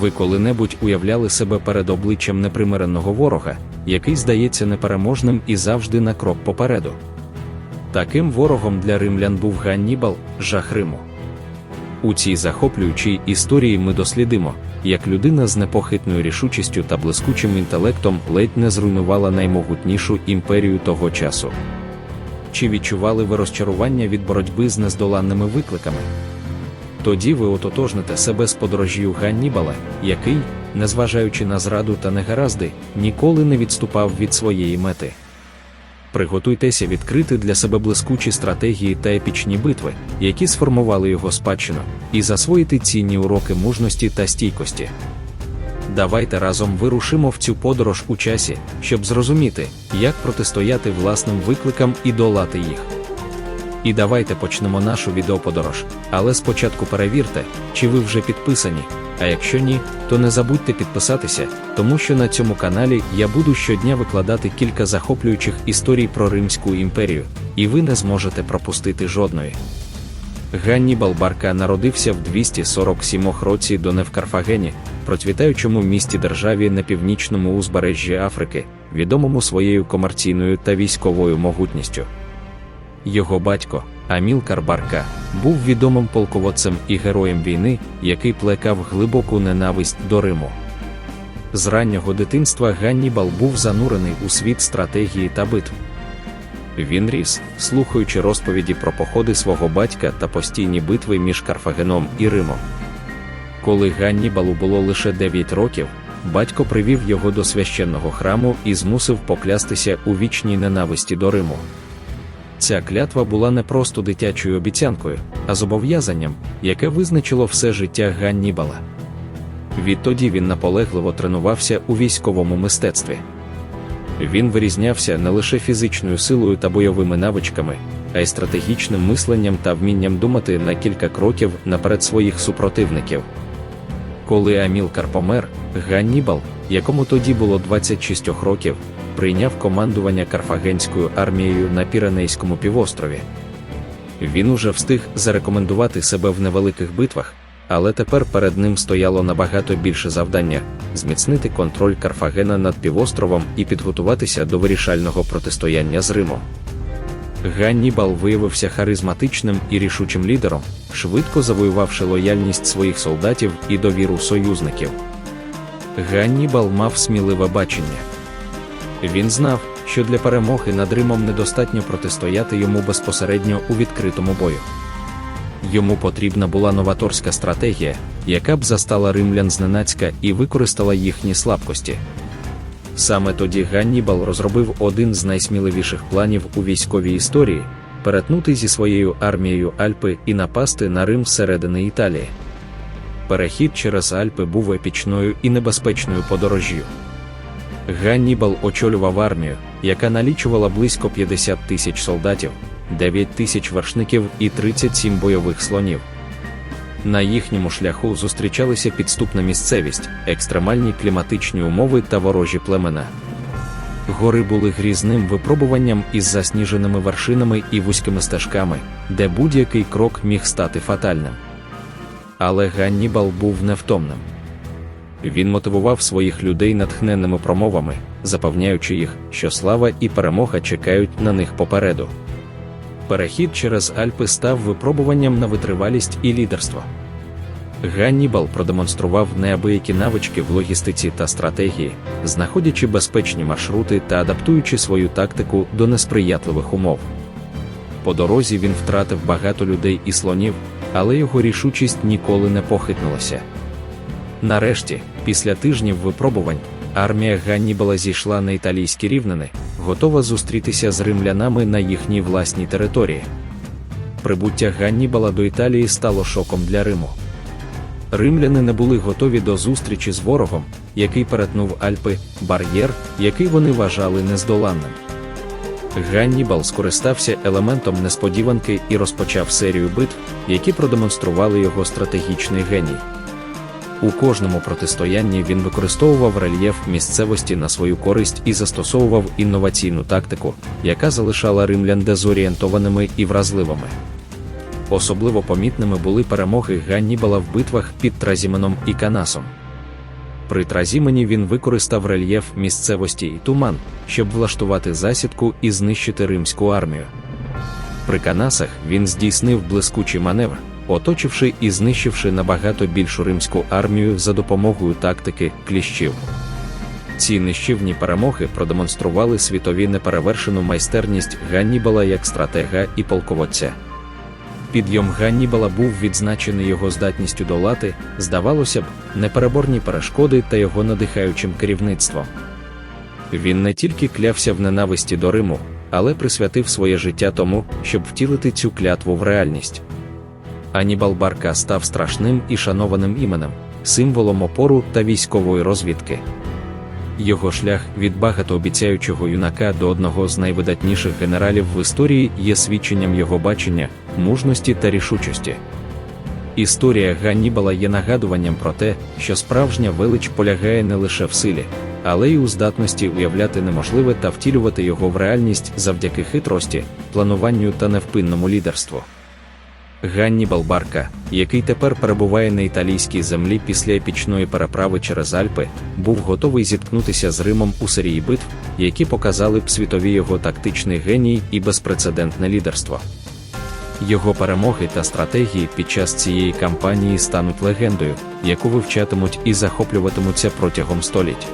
Ви коли-небудь уявляли себе перед обличчям непримиреного ворога, який здається непереможним і завжди на крок попереду. Таким ворогом для римлян був Ганнібал, жах Риму. У цій захоплюючій історії ми дослідимо, як людина з непохитною рішучістю та блискучим інтелектом ледь не зруйнувала наймогутнішу імперію того часу. Чи відчували ви розчарування від боротьби з нездоланними викликами? Тоді ви ототожните себе з подорожію Ганнібала, який, незважаючи на зраду та негаразди, ніколи не відступав від своєї мети. Приготуйтеся відкрити для себе блискучі стратегії та епічні битви, які сформували його спадщину, і засвоїти цінні уроки мужності та стійкості. Давайте разом вирушимо в цю подорож у часі, щоб зрозуміти, як протистояти власним викликам і долати їх. І давайте почнемо нашу відеоподорож, але спочатку перевірте, чи ви вже підписані. А якщо ні, то не забудьте підписатися, тому що на цьому каналі я буду щодня викладати кілька захоплюючих історій про Римську імперію, і ви не зможете пропустити жодної. Ганнібал Барка народився в 247 році до не в Карфагені, процвітаючому місті державі на північному узбережжі Африки, відомому своєю комерційною та військовою могутністю. Його батько, Амілкар Барка, був відомим полководцем і героєм війни, який плекав глибоку ненависть до Риму. З раннього дитинства Ганнібал був занурений у світ стратегії та битв. Він ріс, слухаючи розповіді про походи свого батька та постійні битви між Карфагеном і Римом. Коли Ганнібалу було лише 9 років, батько привів його до священного храму і змусив поклястися у вічній ненависті до Риму. Ця клятва була не просто дитячою обіцянкою, а зобов'язанням, яке визначило все життя Ганнібала. Відтоді він наполегливо тренувався у військовому мистецтві. Він вирізнявся не лише фізичною силою та бойовими навичками, а й стратегічним мисленням та вмінням думати на кілька кроків наперед своїх супротивників. Коли Амілкар помер, Ганнібал, якому тоді було 26 років, прийняв командування Карфагенською армією на Піренейському півострові. Він уже встиг зарекомендувати себе в невеликих битвах, але тепер перед ним стояло набагато більше завдання зміцнити контроль Карфагена над півостровом і підготуватися до вирішального протистояння з Римом. Ганнібал виявився харизматичним і рішучим лідером, швидко завоювавши лояльність своїх солдатів і довіру союзників. Ганнібал мав сміливе бачення. Він знав, що для перемоги над Римом недостатньо протистояти йому безпосередньо у відкритому бою. Йому потрібна була новаторська стратегія, яка б застала римлян зненацька і використала їхні слабкості. Саме тоді Ганнібал розробив один з найсміливіших планів у військовій історії перетнути зі своєю армією Альпи і напасти на Рим всередини Італії. Перехід через Альпи був епічною і небезпечною подорожжю. Ганнібал очолював армію, яка налічувала близько 50 тисяч солдатів, 9 тисяч вершників і 37 бойових слонів. На їхньому шляху зустрічалися підступна місцевість, екстремальні кліматичні умови та ворожі племена. Гори були грізним випробуванням із засніженими вершинами і вузькими стежками, де будь-який крок міг стати фатальним. Але Ганнібал був невтомним. Він мотивував своїх людей натхненними промовами, запевняючи їх, що слава і перемога чекають на них попереду. Перехід через Альпи став випробуванням на витривалість і лідерство. Ганнібал продемонстрував неабиякі навички в логістиці та стратегії, знаходячи безпечні маршрути та адаптуючи свою тактику до несприятливих умов. По дорозі він втратив багато людей і слонів, але його рішучість ніколи не похитнулася. Нарешті, після тижнів випробувань, армія Ганнібала зійшла на італійські рівнини, готова зустрітися з римлянами на їхній власній території. Прибуття Ганнібала до Італії стало шоком для Риму. Римляни не були готові до зустрічі з ворогом, який перетнув Альпи, бар'єр, який вони вважали нездоланним. Ганнібал скористався елементом несподіванки і розпочав серію битв, які продемонстрували його стратегічний геній. У кожному протистоянні він використовував рельєф місцевості на свою користь і застосовував інноваційну тактику, яка залишала римлян дезорієнтованими і вразливими. Особливо помітними були перемоги Ганнібала в битвах під Тразіменом і Канасом. При Тразімені він використав рельєф місцевості і туман, щоб влаштувати засідку і знищити римську армію. При Канасах він здійснив блискучий маневр, оточивши і знищивши набагато більшу римську армію за допомогою тактики кліщів. Ці нищівні перемоги продемонстрували світові неперевершену майстерність Ганнібала як стратега і полководця. Підйом Ганнібала був відзначений його здатністю долати, здавалося б, непереборні перешкоди та його надихаючим керівництвом. Він не тільки клявся в ненависті до Риму, але присвятив своє життя тому, щоб втілити цю клятву в реальність. Анібал Барка став страшним і шанованим іменем, символом опору та військової розвідки. Його шлях від багатообіцяючого юнака до одного з найвидатніших генералів в історії є свідченням його бачення, мужності та рішучості. Історія Ганнібала є нагадуванням про те, що справжня велич полягає не лише в силі, але й у здатності уявляти неможливе та втілювати його в реальність завдяки хитрості, плануванню та невпинному лідерству. Ганнібал Барка, який тепер перебуває на італійській землі після епічної переправи через Альпи, був готовий зіткнутися з Римом у серії битв, які показали б світові його тактичний геній і безпрецедентне лідерство. Його перемоги та стратегії під час цієї кампанії стануть легендою, яку вивчатимуть і захоплюватимуться протягом століть.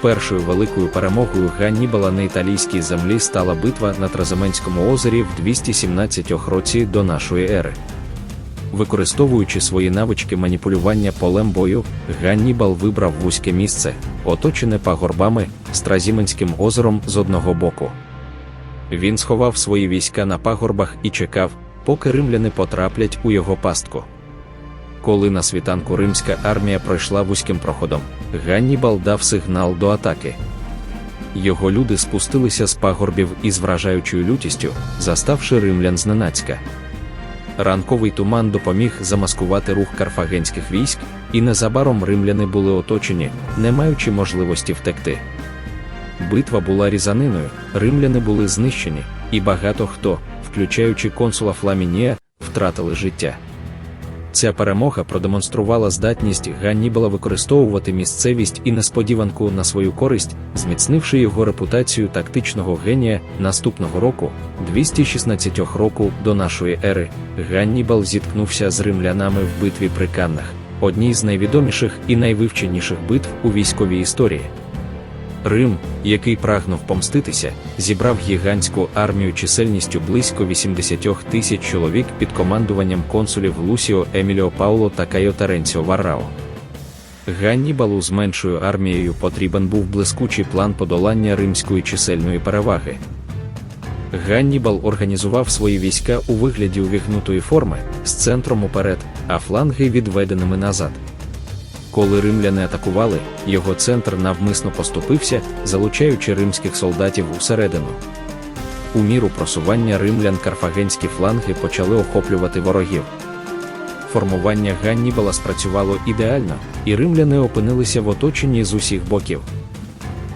Першою великою перемогою Ганнібала на італійській землі стала битва на Тразаменському озері в 217 році до нашої ери. Використовуючи свої навички маніпулювання полем бою, Ганнібал вибрав вузьке місце, оточене пагорбами з Тразіменським озером з одного боку. Він сховав свої війська на пагорбах і чекав, поки римляни потраплять у його пастку. Коли на світанку римська армія пройшла вузьким проходом, Ганнібал дав сигнал до атаки. Його люди спустилися з пагорбів із вражаючою лютістю, заставши римлян зненацька. Ранковий туман допоміг замаскувати рух карфагенських військ, і незабаром римляни були оточені, не маючи можливості втекти. Битва була різаниною, римляни були знищені, і багато хто, включаючи консула Фламінія, втратили життя. Ця перемога продемонструвала здатність Ганнібала використовувати місцевість і несподіванку на свою користь, зміцнивши його репутацію тактичного генія наступного року, 216 року до нашої ери, Ганнібал зіткнувся з римлянами в битві при Каннах, одній з найвідоміших і найвивченіших битв у військовій історії. Рим, який прагнув помститися, зібрав гігантську армію чисельністю близько 80 тисяч чоловік під командуванням консулів Лусіо Еміліо Пауло та Кайо Теренціо Варрао. Ганнібалу з меншою армією потрібен був блискучий план подолання римської чисельної переваги. Ганнібал організував свої війська у вигляді увігнутої форми з центром уперед, а фланги відведеними назад. Коли римляни атакували, його центр навмисно поступився, залучаючи римських солдатів усередину. У міру просування римлян карфагенські фланги почали охоплювати ворогів. Формування Ганнібала спрацювало ідеально, і римляни опинилися в оточенні з усіх боків.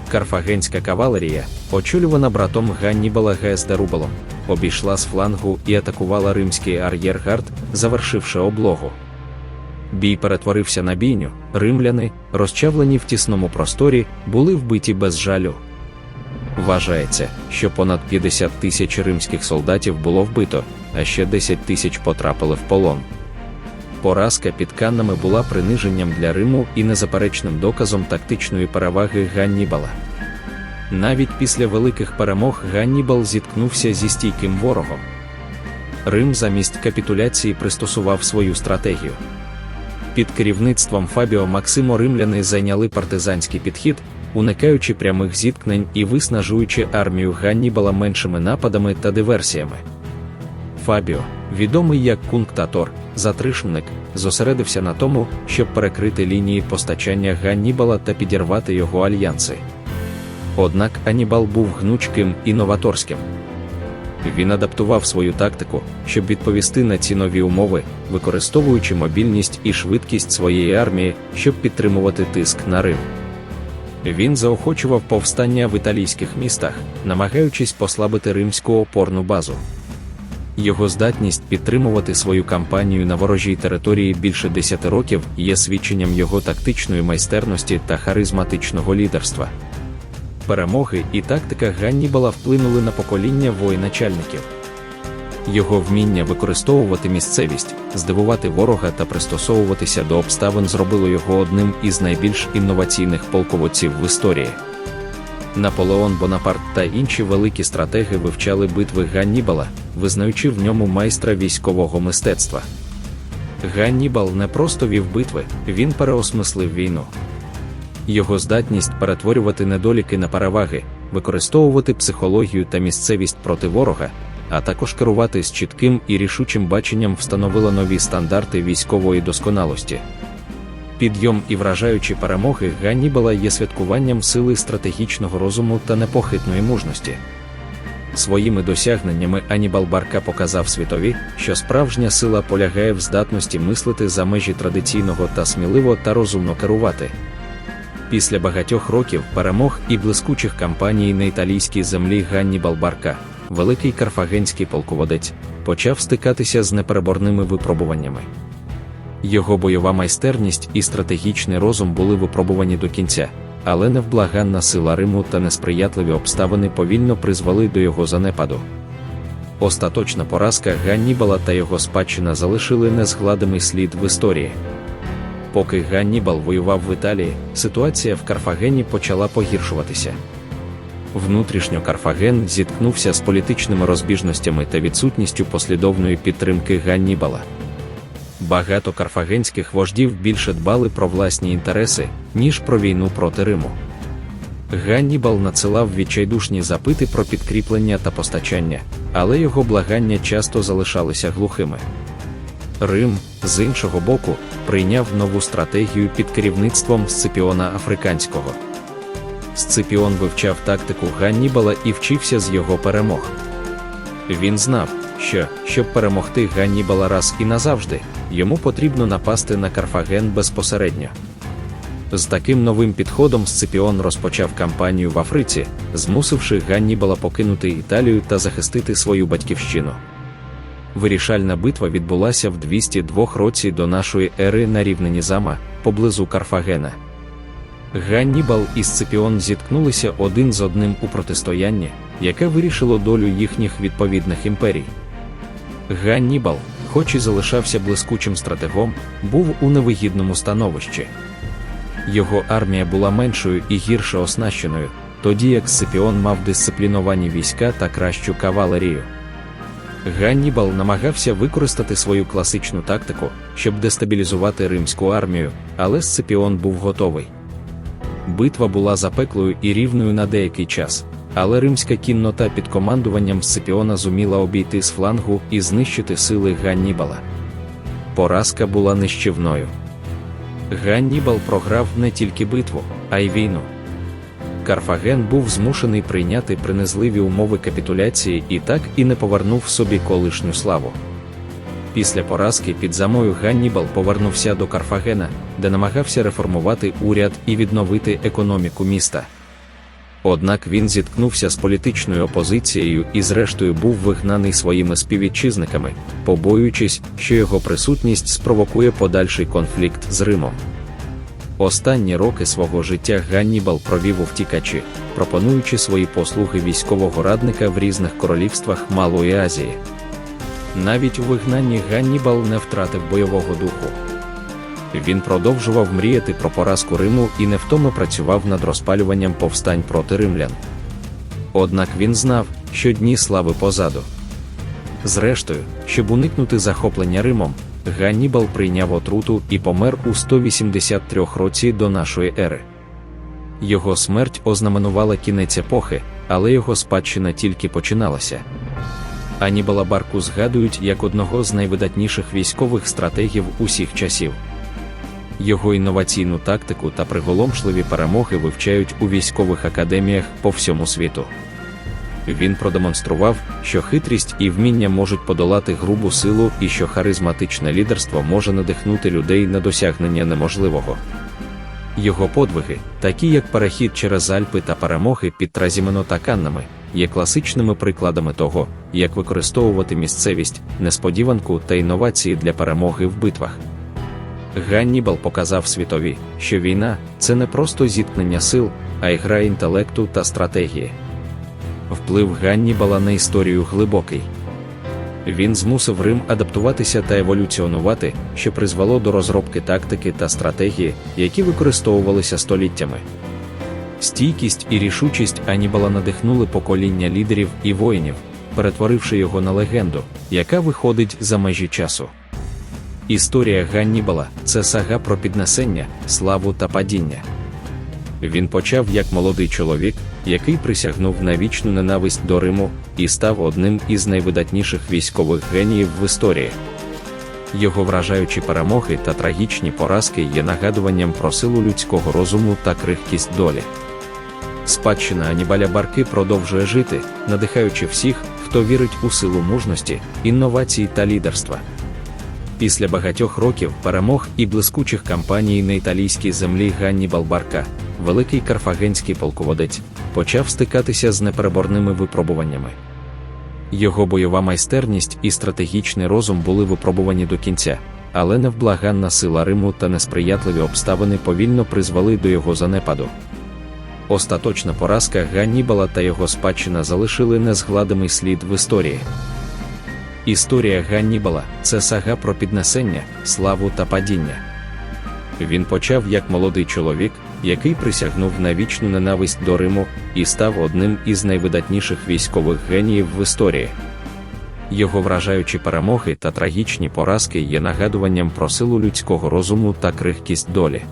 Карфагенська кавалерія, очолювана братом Ганнібала Гесдерубалом, обійшла з флангу і атакувала римський ар'єргард, завершивши облогу. Бій перетворився на бійню, римляни, розчавлені в тісному просторі, були вбиті без жалю. Вважається, що понад 50 тисяч римських солдатів було вбито, а ще 10 тисяч потрапили в полон. Поразка під Каннами була приниженням для Риму і незаперечним доказом тактичної переваги Ганнібала. Навіть після великих перемог Ганнібал зіткнувся зі стійким ворогом. Рим замість капітуляції пристосував свою стратегію. Під керівництвом Фабіо Максимо римляни зайняли партизанський підхід, уникаючи прямих зіткнень і виснажуючи армію Ганнібала меншими нападами та диверсіями. Фабіо, відомий як кунктатор, затришмник, зосередився на тому, щоб перекрити лінії постачання Ганнібала та підірвати його альянси. Однак Анібал був гнучким і новаторським. Він адаптував свою тактику, щоб відповісти на ці нові умови, використовуючи мобільність і швидкість своєї армії, щоб підтримувати тиск на Рим. Він заохочував повстання в італійських містах, намагаючись послабити римську опорну базу. Його здатність підтримувати свою кампанію на ворожій території більше 10 років є свідченням його тактичної майстерності та харизматичного лідерства. Перемоги і тактика Ганнібала вплинули на покоління воєначальників. Його вміння використовувати місцевість, здивувати ворога та пристосовуватися до обставин зробило його одним із найбільш інноваційних полководців в історії. Наполеон Бонапарт та інші великі стратеги вивчали битви Ганнібала, визнаючи в ньому майстра військового мистецтва. Ганнібал не просто вів битви, він переосмислив війну. Його здатність перетворювати недоліки на переваги, використовувати психологію та місцевість проти ворога, а також керувати з чітким і рішучим баченням встановила нові стандарти військової досконалості. Підйом і вражаючі перемоги Ганнібала є святкуванням сили стратегічного розуму та непохитної мужності. Своїми досягненнями Анібал Барка показав світові, що справжня сила полягає в здатності мислити за межі традиційного та сміливо та розумно керувати. Після багатьох років перемог і блискучих кампаній на італійській землі Ганнібал Барка, великий карфагенський полководець, почав стикатися з непереборними випробуваннями. Його бойова майстерність і стратегічний розум були випробувані до кінця, але невблаганна сила Риму та несприятливі обставини повільно призвели до його занепаду. Остаточна поразка Ганнібала та його спадщина залишили незгладимий слід в історії. Поки Ганнібал воював в Італії, ситуація в Карфагені почала погіршуватися. Внутрішньо Карфаген зіткнувся з політичними розбіжностями та відсутністю послідовної підтримки Ганнібала. Багато карфагенських вождів більше дбали про власні інтереси, ніж про війну проти Риму. Ганнібал надсилав відчайдушні запити про підкріплення та постачання, але його благання часто залишалися глухими. Рим, з іншого боку, прийняв нову стратегію під керівництвом Сципіона Африканського. Сципіон вивчав тактику Ганнібала і вчився з його перемог. Він знав, що, щоб перемогти Ганнібала раз і назавжди, йому потрібно напасти на Карфаген безпосередньо. З таким новим підходом Сципіон розпочав кампанію в Африці, змусивши Ганнібала покинути Італію та захистити свою батьківщину. Вирішальна битва відбулася в 202 році до нашої ери на рівнині Зама, поблизу Карфагена. Ганнібал і Сципіон зіткнулися один з одним у протистоянні, яке вирішило долю їхніх відповідних імперій. Ганнібал, хоч і залишався блискучим стратегом, був у невигідному становищі. Його армія була меншою і гірше оснащеною, тоді як Сципіон мав дисципліновані війська та кращу кавалерію. Ганнібал намагався використати свою класичну тактику, щоб дестабілізувати римську армію, але Сципіон був готовий. Битва була запеклою і рівною на деякий час, але римська кіннота під командуванням Сципіона зуміла обійти з флангу і знищити сили Ганнібала. Поразка була нищівною. Ганнібал програв не тільки битву, а й війну. Карфаген був змушений прийняти принизливі умови капітуляції і так і не повернув собі колишню славу. Після поразки під замою Ганнібал повернувся до Карфагена, де намагався реформувати уряд і відновити економіку міста. Однак він зіткнувся з політичною опозицією і, зрештою, був вигнаний своїми співвітчизниками, побоюючись, що його присутність спровокує подальший конфлікт з Римом. Останні роки свого життя Ганнібал провів у втікачі, пропонуючи свої послуги військового радника в різних королівствах Малої Азії. Навіть у вигнанні Ганнібал не втратив бойового духу. Він продовжував мріяти про поразку Риму і невтомно працював над розпалюванням повстань проти римлян. Однак він знав, що дні слави позаду. Зрештою, щоб уникнути захоплення Римом, Ганнібал прийняв отруту і помер у 183 році до нашої ери. Його смерть ознаменувала кінець епохи, але його спадщина тільки починалася. Анібала Барку згадують як одного з найвидатніших військових стратегів усіх часів. Його інноваційну тактику та приголомшливі перемоги вивчають у військових академіях по всьому світу. Він продемонстрував, що хитрість і вміння можуть подолати грубу силу і що харизматичне лідерство може надихнути людей на досягнення неможливого. Його подвиги, такі як перехід через Альпи та перемоги під Тразімено та Каннами, є класичними прикладами того, як використовувати місцевість, несподіванку та інновації для перемоги в битвах. Ганнібал показав світові, що війна це не просто зіткнення сил, а й гра інтелекту та стратегії. Вплив Ганнібала на історію глибокий. Він змусив Рим адаптуватися та еволюціонувати, що призвело до розробки тактики та стратегії, які використовувалися століттями. Стійкість і рішучість Анібала надихнули покоління лідерів і воїнів, перетворивши його на легенду, яка виходить за межі часу. Історія Ганнібала це сага про піднесення, славу та падіння. Він почав як молодий чоловік, який присягнув на вічну ненависть до Риму і став одним із найвидатніших військових геніїв в історії. Його вражаючі перемоги та трагічні поразки є нагадуванням про силу людського розуму та крихкість долі. Спадщина Анібаля Барки продовжує жити, надихаючи всіх, хто вірить у силу мужності, інновацій та лідерства. Після багатьох років перемог і блискучих кампаній на італійській землі Ганнібал Барка, великий карфагенський полководець, почав стикатися з непереборними випробуваннями. Його бойова майстерність і стратегічний розум були випробувані до кінця, але невблаганна сила Риму та несприятливі обставини повільно призвели до його занепаду. Остаточна поразка Ганнібала та його спадщина залишили незгладимий слід в історії. Історія Ганнібала це сага про піднесення, славу та падіння. Він почав як молодий чоловік, який присягнув на вічну ненависть до Риму і став одним із найвидатніших військових геніїв в історії. Його вражаючі перемоги та трагічні поразки є нагадуванням про силу людського розуму та крихкість долі.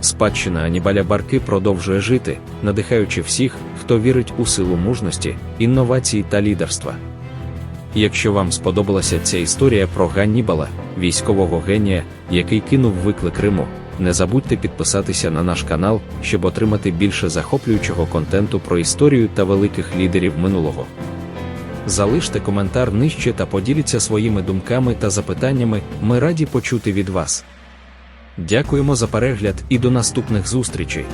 Спадщина Анібаля Барки продовжує жити, надихаючи всіх, хто вірить у силу мужності, інновацій та лідерства. Якщо вам сподобалася ця історія про Ганнібала, військового генія, який кинув виклик Риму, не забудьте підписатися на наш канал, щоб отримати більше захоплюючого контенту про історію та великих лідерів минулого. Залиште коментар нижче та поділіться своїми думками та запитаннями, ми раді почути від вас. Дякуємо за перегляд і до наступних зустрічей!